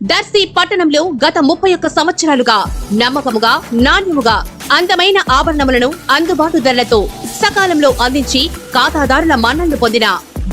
దర్శి పట్టణంలో గత ముప్పై ఒక్క సంవత్సరాలుగా నమ్మకముగా నాణ్యముగా అందమైన ఆభరణములను అందుబాటు ధరలతో సకాలంలో అందించి ఖాతాదారుల మన్ననలు పొందిన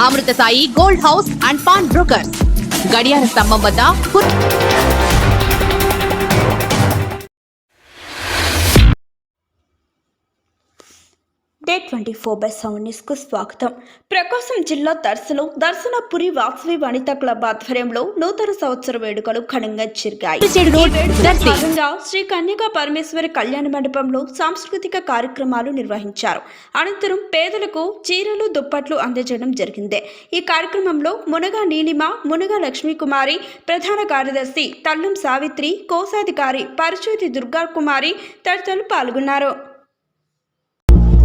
Amrutha Sai gold house and pawn brokers గడియార స్తంభం వద్ద day twenty four by seven న్యూస్కు స్వాగతం. ప్రకాశం జిల్లా దర్శనం దర్శనపురి వాసవి వనిత క్లబ్ ఆధ్వర్యంలో నూతన సంవత్సర వేడుకలు ఘనంగా జరిగాయి. భాగంగా శ్రీ కన్యకా పరమేశ్వరి కళ్యాణ మండపంలో సాంస్కృతిక కార్యక్రమాలు నిర్వహించారు. అనంతరం పేదలకు చీరలు దుప్పట్లు అందజేయడం జరిగింది. ఈ కార్యక్రమంలో మునగా నీలిమ మునగా లక్ష్మీకుమారి ప్రధాన కార్యదర్శి తల్లం సావిత్రి కోశాధికారి పరిచూతి దుర్గా కుమారి తదితరులు పాల్గొన్నారు.